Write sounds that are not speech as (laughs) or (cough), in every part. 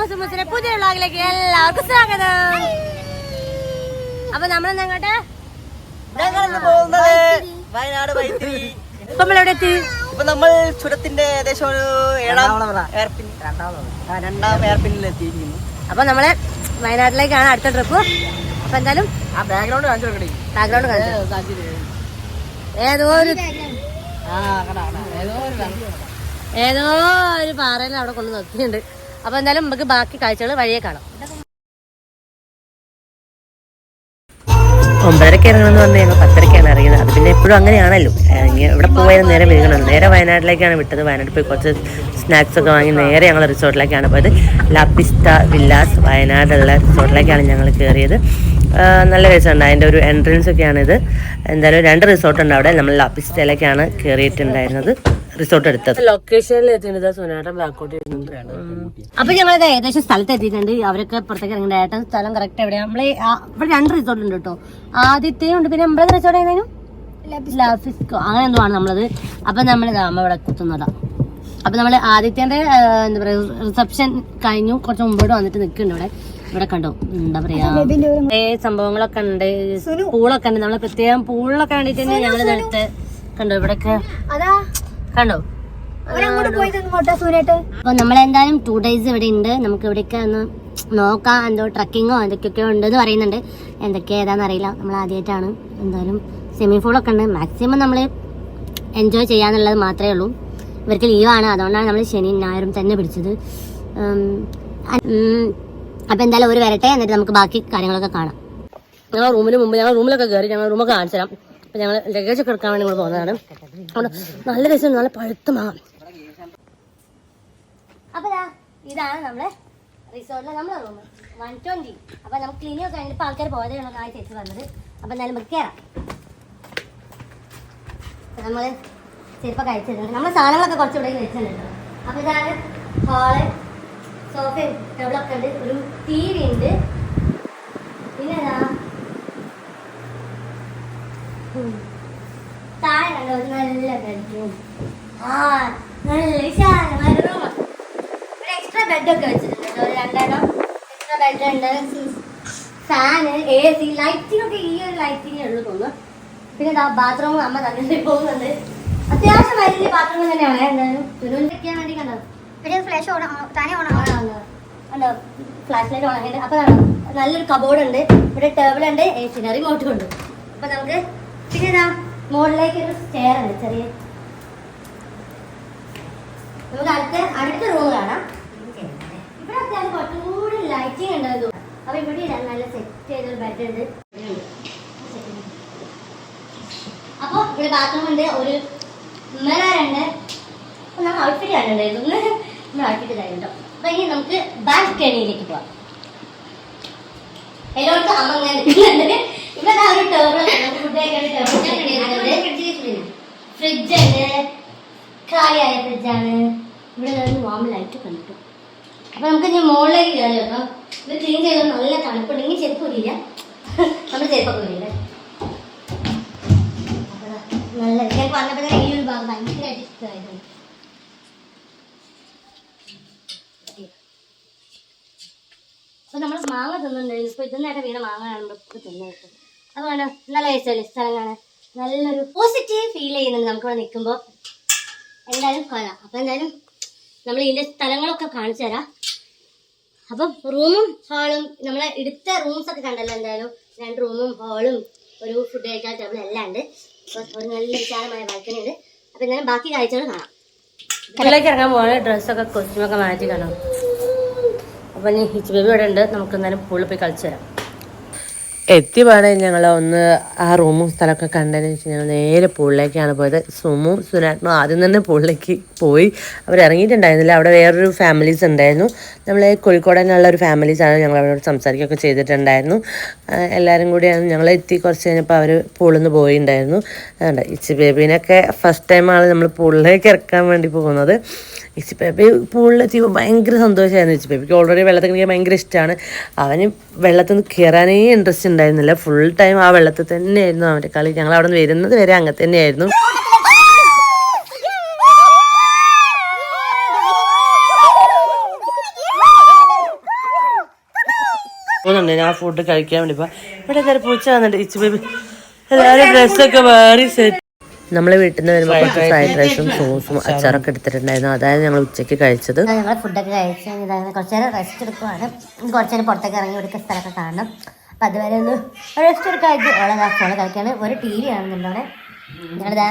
അമ്മൂസ് മുസിന്റെ പുതിയ വ്ളോഗിലേക്ക് എല്ലാവർക്കും സ്വാഗതം. അപ്പൊ നമ്മൾ പോകുന്നത് വയനാട് ഇപ്പൊ നമ്മളെവിടെ എത്തി? ഇപ്പൊ നമ്മൾ ചുരത്തിന്റെ ഏകദേശം ഒരു ഏഴാം എയർപിൻ ആ, രണ്ടാം എയർപിന്നിൽ എത്തിയിരിക്കുന്നു. അപ്പൊ നമ്മളെ വയനാട്ടിലേക്കാണ് അടുത്ത ട്രിപ്പ് അപ്പൊ എന്തായാലും ആ ബാക്ക്ഗ്രൗണ്ട് കാണിച്ചു കൊടുക്കണേ ബാക്ക്ഗ്രൗണ്ട് കാണിച്ചു ഏതോ ഒരു ഏതോ ഒരു പാറയിൽ അവിടെ കൊണ്ട് നിർത്തിയിട്ടുണ്ട്. അപ്പൊ എന്തായാലും നമുക്ക് ബാക്കി കാഴ്ചകൾ വഴിയെ കാണാം. ഒമ്പതരക്ക് ഇറങ്ങണമെന്ന് പറഞ്ഞാൽ ഞങ്ങൾ പത്തരക്കാണ് ഇറങ്ങിയത്. അത് പിന്നെ എപ്പോഴും അങ്ങനെയാണല്ലോ. ഇവിടെ പോയാൽ നേരെ വീഴണം നേരെ വയനാട്ടിലേക്കാണ് വിട്ടത്. വയനാട്ടിൽ പോയി കുറച്ച് സ്നാക്സ് ഒക്കെ വാങ്ങി നേരെ ഞങ്ങൾ റിസോർട്ടിലേക്കാണ് പോയത്. ലാപ്പിസ്റ്റ വില്ലാസ് വയനാടുള്ള റിസോർട്ടിലേക്കാണ് ഞങ്ങൾ കയറിയത്. നല്ല രസമുണ്ട്. അതിന്റെ ഒരു എൻട്രൻസ് ഒക്കെയാണിത്. എന്തായാലും രണ്ട് റിസോർട്ടുണ്ട് അവിടെ. നമ്മൾ ലാപ്പിസ്റ്റയിലേക്കാണ് കയറിയിട്ടുണ്ടായിരുന്നത്. റിസോർട്ട് എടുത്തത് ലൊക്കേഷനിൽ എത്തിയിട്ട് സുനാട്ടൻ ബാക്കോട്ട് അപ്പൊ ഞങ്ങൾ ഏകദേശം സ്ഥലത്ത് എത്തിയിട്ടുണ്ട്. അവരൊക്കെ പുറത്തേക്ക് ഇറങ്ങിയിട്ട് ഏട്ടൻ സ്ഥലം കറക്റ്റ് എവിടെയാ? നമ്മൾ ഇവിടെ രണ്ട് റിസോർട്ട് ഉണ്ട് കേട്ടോ. ആദ്യത്തെയും ഉണ്ട്. പിന്നെ നമ്മളെ റിസോർട്ട് ഏതായാലും ലാഫിസ്കോ. അങ്ങനെ എന്തോ ആണ് നമ്മളത്. അപ്പൊ നമ്മൾ അമ്മ ഇവിടെ കുത്തുന്നതാ. അപ്പൊ നമ്മൾ ആദിത്യന്റെ എന്താ പറയാ റിസപ്ഷൻ കഴിഞ്ഞു. കുറച്ച് മുമ്പോട്ട് വന്നിട്ട് നിൽക്കുന്നുണ്ട് ഇവിടെ. ഇവിടെ കണ്ടോ? എന്താ പറയാ? സംഭവങ്ങളൊക്കെ ഉണ്ട്. പൂളൊക്കെ ഉണ്ട്. നമ്മൾ പ്രത്യേകം പൂളിലൊക്കെ വേണ്ടിട്ട് തന്നെ ഞങ്ങൾ നേരത്തെ കണ്ടോ ഇവിടെയൊക്കെ? അതാ. കണ്ടോ? അപ്പൊ നമ്മളെന്തായാലും ടു ഡേയ്സ് ഇവിടെ ഉണ്ട്. നമുക്ക് ഇവിടെയൊക്കെ ഒന്ന് നോക്കാം. എന്തോ ട്രക്കിങ്ങോ എന്തൊക്കെയൊക്കെ ഉണ്ടെന്ന് പറയുന്നുണ്ട്. എന്തൊക്കെ ഏതാന്ന് അറിയില്ല നമ്മൾ ആദ്യമായിട്ടാണ് എന്തായാലും സ്വിമ്മിംഗ് പൂളൊക്കെ ഉണ്ട്. മാക്സിമം നമ്മൾ എൻജോയ് ചെയ്യാന്നുള്ളത് മാത്രമേ ഉള്ളൂ. ഇവർക്ക് ലീവാണ് അതുകൊണ്ടാണ് നമ്മൾ ശനി ഞായറും തന്നെ പിടിച്ചത്. അപ്പൊ എന്തായാലും ഒരു വരട്ടെ. എന്നിട്ട് നമുക്ക് ബാക്കി കാര്യങ്ങളൊക്കെ കാണാം. ഞങ്ങൾ റൂമിന് മുമ്പ് ഞങ്ങൾ റൂമിലൊക്കെ കയറി ഞങ്ങൾ റൂമൊക്കെ കാണിച്ചു തരാം. അപ്പൊ ഞങ്ങൾ ലഗേജ് ഒക്കെ എടുക്കാൻ വേണ്ടി നമ്മൾ പോകുന്നതാണ്. അതുകൊണ്ട് നല്ല രസം നല്ല പഴുത്ത മാങ്ങ അപ്പൊ ഇതാണ് നമ്മളെ റിസോർട്ടിലെ നമ്മളെ റൂം വൺ ട്വന്റി അപ്പൊ നമുക്ക് ക്ലീനിങ് കഴിഞ്ഞിട്ട് ആൾക്കാർ പോയതേ ഉള്ള കാഴ്ച എത്തി വന്നത്. അപ്പൊ എന്നാലും നമുക്ക് കയറാം അപ്പൊ നമ്മൾ ചെരുപ്പൊക്കെ അയച്ചിട്ടുണ്ട് നമ്മളെ സാധനങ്ങളൊക്കെ കുറച്ച് ഇവിടെ വെച്ചിട്ടുണ്ട്. അപ്പൊ ഇതാണ് ഹാൾ സോഫയും ടേബിളൊക്കെ ഉണ്ട്. ഒരു ടി വി ഉണ്ട് പിന്നെ ഇതാ ഉം. താഴെ കണ്ടോ ഒരു നല്ല ബെഡ്റൂം ആ നല്ല വിശാലമായ റൂം ഒരു എക്സ്ട്രാ ബെഡ് ഒക്കെ വെച്ചിട്ടുണ്ട് ഒരു രണ്ടെണ്ണം. എക്സ്ട്രാ ബെഡ് ഉണ്ട്. ഫാന് എ സി ലൈറ്റിംഗ് ഒക്കെ ഈ ഒരു ലൈറ്റിംഗ് ഉള്ളു തോന്നുന്നു. പിന്നെ ബാത്റൂം അമ്മ തന്നെ പോകുന്നുണ്ട്. അത്യാവശ്യം വലിയ ബാത്റൂം തന്നെയാണ്. എന്തായാലും തുരുവിക്കാൻ വേണ്ടി കണ്ടോ? പിന്നെ ഫ്ലാഷ് ഓണം താനെ ഓണം കണ്ടോ? ഫ്ലാഷ് ലൈറ്റ് ഓണാക്കിയിട്ട് അപ്പൊ നല്ലൊരു കബോർഡ് ഉണ്ട്. ഇവിടെ ടേബിൾ ഉണ്ട്. എ സി റിമോട്ടും ഉണ്ട്. അപ്പൊ നമുക്ക് പിന്നെ ഇതാ മുകളിലേക്ക് ഒരു സ്റ്റെയർ ഉണ്ട് ചെറിയ. നമുക്ക് അടുത്ത അടുത്ത റൂം കാണാം. ഇവിടെ അത്യാവശ്യം കുറച്ചും കൂടി ലൈറ്റിംഗ് ഉണ്ട് എന്ന് തോന്നുന്നു. അപ്പൊ ഇവിടെ ഇടാൻ നല്ല സെറ്റ് ചെയ്ത ബെഡ് ഉണ്ട്. അപ്പൊ ഇവിടെ ബാത്റൂം ഉണ്ട് ഒരു ഉമ്മനാരുണ്ട് നമ്മൾ ഔട്ട്ഫിറ്റ് കാണുന്നുണ്ടായിരുന്നു നമ്മൾ ഔട്ട്ഫിറ്റ് കഴിഞ്ഞിട്ടോ അപ്പൊ ഇനി നമുക്ക് ബാൽക്കണിയിലേക്ക് പോവാം. എല്ലാവർക്കും അമ്മ അങ്ങനെ ഇവിടെ ഒരു ടേബിൾ ഫുഡ് കഴിക്കാൻ ഫ്രിഡ്ജ് ഉണ്ട്. കാലിയായ ഫ്രിഡ്ജാണ് ഇവിടെ നിന്ന് കണ്ടു അപ്പൊ നമുക്ക് ഇനി മുകളിലേക്ക് കയറി വെക്കാം ഇത് ക്ലീൻ ചെയ്ത് നല്ല ചെരുപ്പ് നമ്മൾ ചെരുപ്പൊക്കെ നല്ല ഈ ഒരു ഭാഗം ഭയങ്കരമായിട്ട് ഇഷ്ടമായിരുന്നു അപ്പൊ നമ്മൾ മാങ്ങ ഇപ്പൊ വീണ മാങ്ങ കാണുമ്പോൾ തിന്നു. തിന്നിട്ട് അതുകൊണ്ട് നല്ല രസമല്ലേ? സ്ഥലങ്ങളാണ് നല്ലൊരു പോസിറ്റീവ് ഫീൽ ചെയ്യുന്നുണ്ട് നമുക്ക് ഇവിടെ നിൽക്കുമ്പോൾ എന്തായാലും കൊള്ളാം. അപ്പം എന്തായാലും നമ്മൾ ഇതിന്റെ സ്ഥലങ്ങളൊക്കെ കാണിച്ചു തരാം. അപ്പം റൂമും ഹാളും നമ്മളെ എടുത്ത റൂംസൊക്കെ കണ്ടല്ലോ എന്തായാലും. രണ്ട് റൂമും ഹാളും ഒരു ഫുഡ് കഴിക്കാൻ ടേബിൾ എല്ലാം ഉണ്ട്. അപ്പോൾ ഒരു നല്ല വിശാലമായ ബാൽക്കണി ഉണ്ട്. അപ്പം എന്തായാലും ബാക്കി കാഴ്ചകൾ കാണാം. ഇതിലേക്ക് ഇറങ്ങാൻ പോവാണ്. ഡ്രസ്സൊക്കെ കോസ്റ്റ്യൂമൊക്കെ മാറ്റി കാണാം. അപ്പം ഇനി ഹിച്ച് ബേബി ഇവിടെ ഉണ്ട്. നമുക്ക് എന്തായാലും പൂളിൽ പോയി കളിച്ചു തരാം എത്തിപ്പാടെ ഞങ്ങൾ ഒന്ന് ആ റൂമും സ്ഥലമൊക്കെ കണ്ടതിന് ശേഷം ഞങ്ങൾ നേരെ പൂളിലേക്കാണ് പോയത്. സുമു സുനാട്ടനും ആദ്യം തന്നെ പൂളിലേക്ക് പോയി. അവർ ഇറങ്ങിയിട്ടുണ്ടായിരുന്നില്ല. അവിടെ വേറൊരു ഫാമിലീസ് ഉണ്ടായിരുന്നു. നമ്മൾ കോഴിക്കോട് തന്നെയുള്ള ഒരു ഫാമിലീസാണ് ഞങ്ങൾ അവരോട് സംസാരിക്കുകയൊക്കെ ചെയ്തിട്ടുണ്ടായിരുന്നു. എല്ലാവരും കൂടിയാണ് ഞങ്ങൾ എത്തി. കുറച്ച് കഴിഞ്ഞപ്പോൾ അവർ പൂളിൽ നിന്ന് അതുകൊണ്ട് ഇച്ചി ബേബീനൊക്കെ ഫസ്റ്റ് ടൈമാണ് നമ്മൾ പൂളിലേക്ക് ഇറക്കാൻ വേണ്ടി പോകുന്നത്. ഇച്ചി ബേബി പൂളിലെത്തിയപ്പോൾ ഭയങ്കര സന്തോഷമായിരുന്നു ഇച്ചി ബേബിക്ക് ഓൾറെഡി വെള്ളത്തിൽ കളിക്കാൻ ഭയങ്കര ഇഷ്ടമാണ് അവന് വെള്ളത്തിൽ നിന്ന് കയറാനേ ഇൻട്രസ്റ്റ് ഉണ്ടായിരുന്നില്ല. ഫുൾ ടൈം ആ വെള്ളത്തിൽ തന്നെയായിരുന്നു അവന്റെ കളി. ഞങ്ങൾ അവിടെ നിന്ന് വരുന്നത് വരെ അങ്ങനെ തന്നെയായിരുന്നു. ഞാൻ ഫുഡ് കഴിക്കാൻ വേണ്ടി ഇപ്പൊ ഇവിടെ കയറി പൂച്ച വന്നിട്ട് ഇച്ചു ബേബി എല്ലാവരും ഡ്രസ്സൊക്കെ മാറി സെറ്റ് നമ്മൾ വീട്ടിൽ നിന്ന് വരുമ്പോൾ കുറച്ച് ഫ്രൈഡ് റൈസും സോസും അച്ചാറൊക്കെ എടുത്തിട്ടുണ്ടായിരുന്നു. അതായത് ഞങ്ങൾ ഉച്ചയ്ക്ക് കഴിച്ചത്. ഞങ്ങൾ ഫുഡൊക്കെ കഴിച്ച് ഇതാണ് കുറച്ച് നേരം റെസ്റ്റ് എടുക്കുവാണ്. കുറച്ച് നേരം പുറത്തേക്ക് ഇറങ്ങി എടുക്കുന്ന സ്ഥലമൊക്കെ കാണണം. അപ്പം അതുവരെ ഒന്ന് റെസ്റ്റ് എടുക്കാനായിട്ട് ഓളെ ഫോണ് കളിക്കാണ്. ഒരു ടി വി കാണുന്നുണ്ട് അവിടെ. ഞങ്ങളിതാ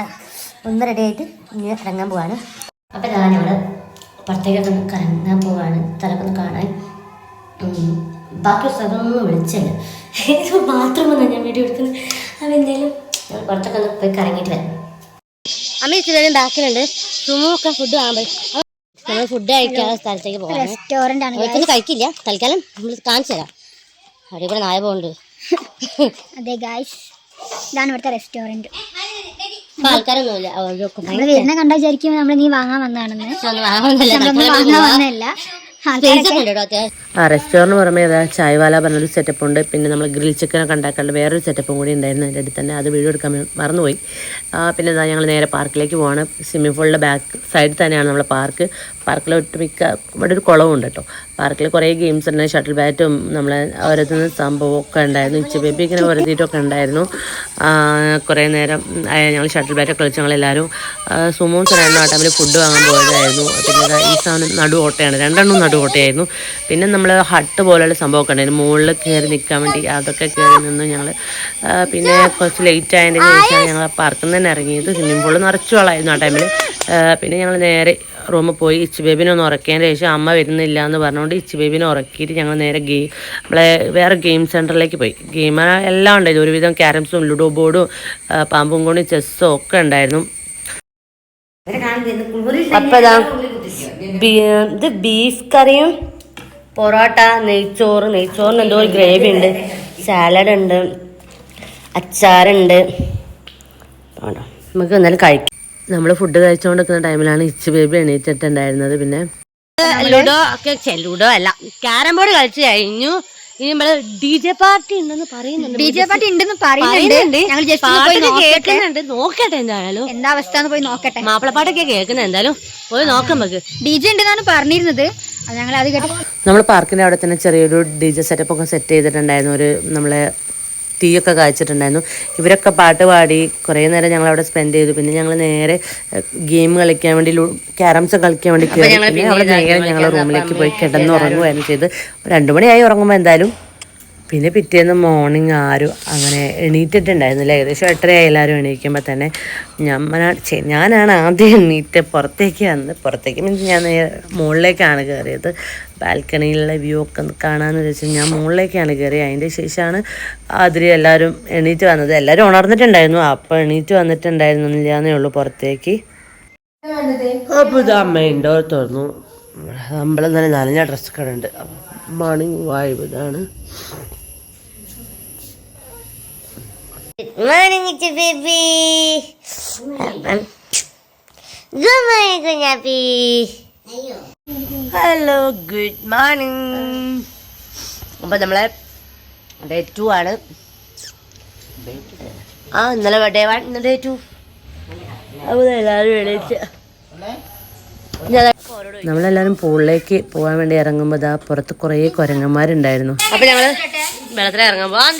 ഒന്ന് റെഡി ആയിട്ട് ഇനി ഇറങ്ങാൻ പോവാണ്. അപ്പം ഇതാ ഞങ്ങൾ പുറത്തേക്കൊക്കെ ഒന്ന് കറങ്ങാൻ പോവാണ്. സ്ഥലമൊക്കെ ഒന്ന് കാണാൻ. ബാക്കി സ്ഥലമൊന്നും വിളിച്ചില്ല. (laughs) ബാത്റൂം ഒന്നും ഞാൻ വീഡിയോ എടുക്കുന്നത് അപ്പം എന്തായാലും ഞങ്ങൾ പുറത്തൊക്കെ ഒന്ന് പോയി കറങ്ങിയിട്ട് വരാം. അമ്മ ഇച്ചിരി ബാക്കിലുണ്ട് സുമൊക്കെ ഫുഡ് വാങ്ങാൻ നമ്മൾ ഫുഡ് കഴിക്കാൻ സ്ഥലത്തേക്ക് പോകാം. റെസ്റ്റോറന്റ് ആണ് ഒരിക്കലും കഴിക്കില്ല. തൽക്കാലം നമ്മൾ കാണിച്ചു തരാം. അവിടെ കൂടെ നായ പോകുന്നുണ്ട് അതെ ഗായ്സ് ഇതാണ് ഇവിടുത്തെ റെസ്റ്റോറന്റ് അപ്പൊ ആൾക്കാരൊന്നുമില്ല. നമ്മൾ വരുന്ന കണ്ടാ വിചാരിക്കും നമ്മൾ നീ വാങ്ങാൻ വന്നതാണെന്ന്. വാങ്ങാൻ വന്നതല്ല. റെസ്റ്റോറന്റ് പുറമേ അതായത് ചായവാല പറഞ്ഞൊരു സെറ്റപ്പ് ഉണ്ട്. പിന്നെ നമ്മൾ ഗ്രിൽ ചിക്കനൊക്കെ ഉണ്ടാക്കാനുള്ള വേറൊരു സെറ്റപ്പും കൂടി ഉണ്ടായിരുന്നു അതിന്റെ അടുത്ത് തന്നെ. അത് വീഡിയോ എടുക്കാൻ മറന്നുപോയി. പിന്നെ ഇതാ ഞങ്ങൾ നേരെ പാർക്കിലേക്ക് പോവാണ്. സ്വിമ്മിംഗ് പൂളിന്റെ ബാക്ക് സൈഡിൽ തന്നെയാണ് നമ്മളെ പാർക്ക് പാർക്കിൽ ഒട്ടുമിക്ക ഇവിടെ ഒരു കുളമുണ്ട് കേട്ടോ. പാർക്കിൽ കുറേ ഗെയിംസ് ഉണ്ടായിരുന്നു ഷട്ടിൽ ബാറ്റും നമ്മളെ ഓരോരുത്തർ സംഭവമൊക്കെ ഉണ്ടായിരുന്നു. ഇച്ച ബേബി ഇങ്ങനെ വരുത്തിയിട്ടൊക്കെ ഉണ്ടായിരുന്നു. കുറേ നേരം ഞങ്ങൾ ഷട്ടിൽ ബാറ്റൊക്കെ കളിച്ച് ഞങ്ങളെല്ലാവരും സുമോൻ സാറായിരുന്നു ആ ടൈമിൽ ഫുഡ് വാങ്ങാൻ പോയതായിരുന്നു. പിന്നെ ഈ സാധനം നടു ഓട്ടയാണ് രണ്ടെണ്ണം നടു ഓട്ടയായിരുന്നു പിന്നെ നമ്മൾ ഹട്ട് പോലെയുള്ള സംഭവമൊക്കെ ഉണ്ടായിരുന്നു. മുകളിൽ കയറി നിൽക്കാൻ വേണ്ടി അതൊക്കെ കയറി നിന്ന് ഞങ്ങൾ പിന്നെ കുറച്ച് ലേറ്റ് ആയതിന്റെ ശേഷമാണ് ഞങ്ങൾ പാർക്കിൽ നിന്ന് തന്നെ ഇറങ്ങിയത്. സ്വിമ്മിംഗ് പൂളിൽ നിറച്ചു വെള്ളമായിരുന്നു ആ ടൈമിൽ പിന്നെ ഞങ്ങൾ നേരെ റൂമിൽ പോയി ഇച്ചി ബേബിനെ ഒന്ന് ഉറക്കിയതിന് ശേഷം അമ്മ വരുന്നില്ല എന്ന് പറഞ്ഞുകൊണ്ട് ഇച്ചി ബേബിനെ ഉറക്കിയിട്ട് ഞങ്ങൾ നേരെ ഗെയിം നമ്മളെ വേറെ ഗെയിം സെന്ററിലേക്ക് പോയി. ഗെയിം എല്ലാം ഉണ്ടായിരുന്നു. ഒരുവിധം ക്യാരംസും ലുഡോ ബോർഡും പാമ്പും കോണി ചെസ്സും ഒക്കെ ഉണ്ടായിരുന്നു. അപ്പൊ ഇതാ ബീഫ് കറിയും പൊറോട്ട നെയ്ച്ചോറ്. നെയ്ച്ചോറിന് എന്തോ ഒരു ഗ്രേവി ഉണ്ട്. സാലഡ് ഉണ്ട് അച്ചാറുണ്ട് നമുക്ക് എന്നാലും കഴിക്കാം. നമ്മൾ ഫുഡ് കഴിച്ചുകൊണ്ടിരിക്കുന്ന ടൈമിലാണ് ഇച്ച് ബേബി എണീറ്റിട്ടുണ്ടായിരുന്നത്. പിന്നെ ലുഡോ ഒക്കെ ലുഡോ അല്ല ക്യാരം ബോർഡ് കളിച്ചു കഴിഞ്ഞു. ഇനി നമ്മൾ ഡി ജെ പാർട്ടി ഉണ്ടെന്ന് പറയുന്നുണ്ട്. ഡി ജെ പാർട്ടി ഉണ്ടെന്ന് പറയുന്നുണ്ട്. ഞങ്ങൾ ജസ്റ്റ് പോയി നോക്കട്ടെ. കേൾക്കുന്നുണ്ട്. നോക്കട്ടെ എന്തായാലും. എന്താ അവസ്ഥ പോയി നോക്കട്ടെ. മാപ്പിളപ്പാട്ടൊക്കെ കേൾക്കുന്നത് എന്തായാലും. പോയി നോക്കാം നമുക്ക്. ഡി ജെ ഉണ്ടെന്നാണ് പറഞ്ഞിരുന്നത്. ഞങ്ങൾ അത് കേട്ട് നമ്മൾ പാർക്കിന്റെ അവിടെ തന്നെ ചെറിയൊരു ഡി ജെ സെറ്റപ്പ് ഒക്കെ സെറ്റ് ചെയ്തിട്ടുണ്ടായിരുന്നു. ഒരു നമ്മളെ തീയൊക്കെ കാഴ്ചിട്ടുണ്ടായിരുന്നു ഇവരൊക്കെ പാട്ട് പാടി കുറേ നേരം ഞങ്ങൾ അവിടെ സ്പെൻഡ് ചെയ്തു. പിന്നെ ഞങ്ങൾ നേരെ ഗെയിം കളിക്കാൻ വേണ്ടി ക്യാരംസ് കളിക്കാൻ വേണ്ടി കയറി പിന്നെ അവിടെ നേരെ ഞങ്ങൾ റൂമിലേക്ക് പോയി കിടന്നുറങ്ങുകയായിരുന്നു ചെയ്ത് രണ്ടു മണിയായി ഉറങ്ങുമ്പോൾ എന്തായാലും പിന്നെ പിറ്റേന്ന് മോർണിംഗ് ആരും അങ്ങനെ എണീറ്റിട്ടുണ്ടായിരുന്നില്ല. ഏകദേശം എട്ടരയായി എല്ലാവരും എണീക്കുമ്പോൾ തന്നെ. ഞമ്മനാ ഞാനാണ് ആദ്യം എണീറ്റ് പുറത്തേക്ക് വന്ന് പുറത്തേക്ക് മീൻസ് ഞാൻ മുകളിലേക്കാണ് കയറിയത് ബാൽക്കണിയിലുള്ള വ്യൂ ഒക്കെ കാണാമെന്ന് വെച്ചാൽ ഞാൻ മുകളിലേക്കാണ് കയറി അതിന്റെ ശേഷമാണ് അതിരി എല്ലാവരും എണീറ്റ് വന്നത്. എല്ലാവരും ഉണർന്നിട്ടുണ്ടായിരുന്നു. അപ്പോൾ എണീറ്റ് വന്നിട്ടുണ്ടായിരുന്നില്ല എന്നേ ഉള്ളൂ പുറത്തേക്ക്. അപ്പോൾ തുറന്നു. അമ്പലം തന്നെ നനഞ്ഞ ഡ്രസ്സ് ഉണ്ട്. മോർണിംഗ് വായ്പ ഇതാണ്. Morning baby. Good morning, കുഞ്ഞാപ്പി ഹലോ ഗുഡ് മോർണിംഗ് അപ്പം നമ്മളെ ഡേ ടു ആണ്. ആ ഇന്നലെ ഡേ വൺ ഇന്ന് ഡേ ടു അപ്പോൾ എല്ലാവരും എണീറ്റ് നമ്മളെല്ലാവരും പൂളിലേക്ക് പോകാൻ വേണ്ടി ഇറങ്ങുമ്പോൾ ദാ പുറത്ത് കുറേ കുരങ്ങന്മാരുണ്ടായിരുന്നു. അപ്പൊ ഞങ്ങൾ വെള്ളത്തിൽ ഇറങ്ങാൻ പോകാം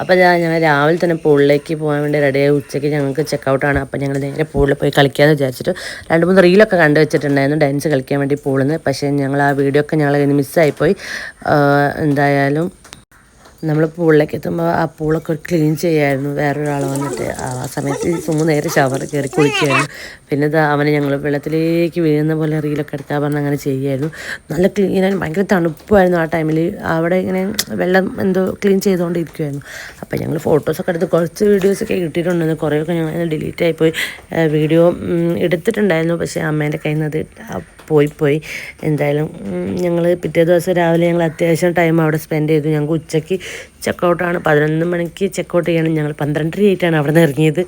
അപ്പോൾ ഞാൻ ഞങ്ങൾ രാവിലെ തന്നെ പൂളിലേക്ക് പോകാൻ വേണ്ടി റെഡിയായി ഉച്ചയ്ക്ക് ഞങ്ങൾക്ക് ചെക്കൗട്ടാണ് അപ്പോൾ ഞങ്ങൾ നേരെ പൂളിൽ പോയി കളിക്കാമെന്ന് വിചാരിച്ചിട്ട് രണ്ട് മൂന്ന് റീലൊക്കെ കണ്ടു വെച്ചിട്ടുണ്ടായിരുന്നു ഡാൻസ് കളിക്കാൻ വേണ്ടി പൂളിൽ നിന്ന് പക്ഷേ ഞങ്ങൾ ആ വീഡിയോ ഒക്കെ ഞങ്ങൾ മിസ്സായിപ്പോയി എന്തായാലും നമ്മൾ പൂളിലേക്ക് എത്തുമ്പോൾ ആ പൂളൊക്കെ ക്ലീൻ ചെയ്യായിരുന്നു. വേറൊരാൾ വന്നിട്ട് ആ സമയത്ത് സുമു നേരെ ഷവർ കയറി കുളിക്കുകയായിരുന്നു പിന്നെ ഇത് അവനെ ഞങ്ങൾ വെള്ളത്തിലേക്ക് വീഴുന്ന പോലെ റീലൊക്കെ എടുക്കാൻ പറഞ്ഞ് അങ്ങനെ ചെയ്യുമായിരുന്നു നല്ല ക്ലീൻ ഭയങ്കര തണുപ്പായിരുന്നു ആ ടൈമിൽ അവിടെ ഇങ്ങനെ വെള്ളം എന്തോ ക്ലീൻ ചെയ്തുകൊണ്ടിരിക്കുമായിരുന്നു അപ്പോൾ ഞങ്ങൾ ഫോട്ടോസൊക്കെ എടുത്ത് കുറച്ച് വീഡിയോസൊക്കെ കിട്ടിയിട്ടുണ്ടെന്ന് കുറേയൊക്കെ ഞങ്ങൾ ഡിലീറ്റ് ആയിപ്പോയി വീഡിയോ എടുത്തിട്ടുണ്ടായിരുന്നു. പക്ഷേ അമ്മേന്റെ കയ്യിൽ നിന്ന് അത് പോയി പോയി. എന്തായാലും ഞങ്ങൾ പിറ്റേ ദിവസം രാവിലെ ഞങ്ങൾ അത്യാവശ്യം ടൈം അവിടെ സ്പെൻഡ് ചെയ്തു. ഞങ്ങൾക്ക് ഉച്ചയ്ക്ക് ചെക്കൗട്ടാണ് പതിനൊന്ന് മണിക്ക് ചെക്കൗട്ട് ചെയ്യണം. ഞങ്ങൾ പന്ത്രണ്ടര ആയിട്ടാണ് അവിടെ നിന്ന് ഇറങ്ങിയത്.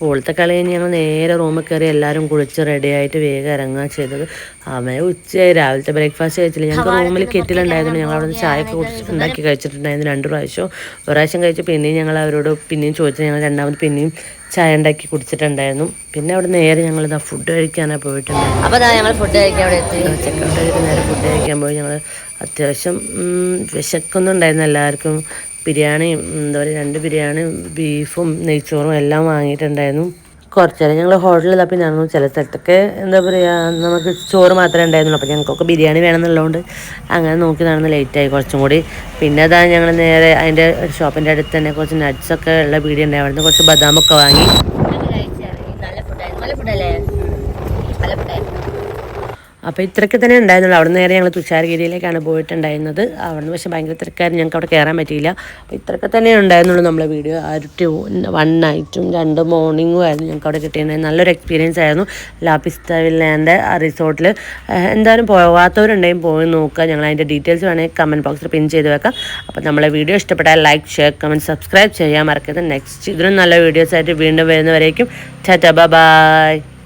പോളത്തെ കളി ഞങ്ങൾ നേരെ റൂമിൽ കയറി എല്ലാവരും കുളിച്ച് റെഡി ആയിട്ട് വേഗം ഇറങ്ങുക ചെയ്തത്. അമ്മയെ ഉച്ചയായി. രാവിലത്തെ ബ്രേക്ക്ഫാസ്റ്റ് കഴിച്ചില്ല. ഞങ്ങൾക്ക് റൂമിൽ കെറ്റിലുണ്ടായിരുന്നു ഞങ്ങൾ അവിടെ ചായ കുടിച്ച് ഉണ്ടാക്കി കഴിച്ചിട്ടുണ്ടായിരുന്നു രണ്ട് പ്രാവശ്യം. ഒരു കഴിച്ച് പിന്നെയും ഞങ്ങൾ അവരോട് പിന്നെയും ചോദിച്ചു ഞങ്ങൾ രണ്ടാമത് പിന്നെയും ചായ ഉണ്ടാക്കി കുടിച്ചിട്ടുണ്ടായിരുന്നു. പിന്നെ അവിടെ നേരെ ഞങ്ങൾ ഇതാ ഫുഡ് കഴിക്കാനാണ് പോയിട്ടുണ്ടായിരുന്നു അപ്പോൾ ഞങ്ങൾ ഫുഡ് കഴിക്കാൻ അവിടെ എത്തി. ചെക്കൗട്ട് നേരെ ഫുഡ് കഴിക്കാൻ പോയി. ഞങ്ങൾ അത്യാവശ്യം വിശക്കൊന്നും വിശക്കുന്നുണ്ടായിരുന്നു എല്ലാവർക്കും. ബിരിയാണിയും എന്താ പറയുക രണ്ട് ബിരിയാണി ബീഫും നെയ്ച്ചോറും എല്ലാം വാങ്ങിയിട്ടുണ്ടായിരുന്നു. കുറച്ച് നേരം ഞങ്ങൾ ഹോട്ടലിൽ തപ്പി നടന്നു ചില സ്ഥലത്തൊക്കെ എന്താ പറയുക നമുക്ക് ചോറ് മാത്രമേ ഉണ്ടായിരുന്നുള്ളൂ. അപ്പോൾ ഞങ്ങൾക്കൊക്കെ ബിരിയാണി വേണമെന്നുള്ളതുകൊണ്ട് അങ്ങനെ നോക്കി നടന്ന് ലേറ്റായി കുറച്ചും കൂടി. പിന്നെ അതാ ഞങ്ങൾ നേരെ അതിന്റെ ഷോപ്പിന്റെ അടുത്ത് തന്നെ കുറച്ച് നട്ട്സൊക്കെ ഉള്ള പീടിയുണ്ടായി അവിടുന്ന് കുറച്ച് ബദാമൊക്കെ വാങ്ങി നല്ല ഫുഡായിരുന്നു നല്ല ഫുഡല്ലേ നല്ല ഫുഡായിരുന്നു അപ്പോൾ ഇത്രയ്ക്ക് തന്നെ ഉണ്ടായിരുന്നുള്ളൂ. അവിടെ നേരെ ഞങ്ങൾ തുഷാരഗിരിയിലേക്കാണ് പോയിട്ടുണ്ടായിരുന്നത്. അവിടുന്ന് പക്ഷേ ഭയങ്കര തിരക്കായിരുന്നു. ഞങ്ങൾക്ക് അവിടെ കയറാൻ പറ്റിയില്ല. അപ്പോൾ ഇത്രയൊക്കെ തന്നെ ഉണ്ടായിരുന്നുള്ളൂ നമ്മളെ വീഡിയോ. ഒരു വൺ നൈറ്റും രണ്ട് മോർണിംഗും ആയിരുന്നു ഞങ്ങൾക്ക് അവിടെ കിട്ടിയിരുന്നത്. നല്ലൊരു എക്സ്പീരിയൻസ് ആയിരുന്നു. ലാപ്പിസ്ത വില്ലാന്റെ ആ റിസോർട്ടിൽ എന്തായാലും പോകാത്തവരുണ്ടെങ്കിൽ പോയി നോക്കുക. ഞങ്ങൾ അതിന്റെ ഡീറ്റെയിൽസ് വേണമെങ്കിൽ കമന്റ് ബോക്സിൽ പിൻ ചെയ്ത് വെക്കാം. അപ്പോൾ നമ്മളെ വീഡിയോ ഇഷ്ടപ്പെട്ടാൽ ലൈക്ക് ഷെയർ കമന്റ് സബ്സ്ക്രൈബ് ചെയ്യാൻ മറക്കരുത്. നെക്സ്റ്റ് ഇതിനും നല്ല വീഡിയോസ് ആയിട്ട് വീണ്ടും വരുന്നവരേക്കും. ടാറ്റ ബൈ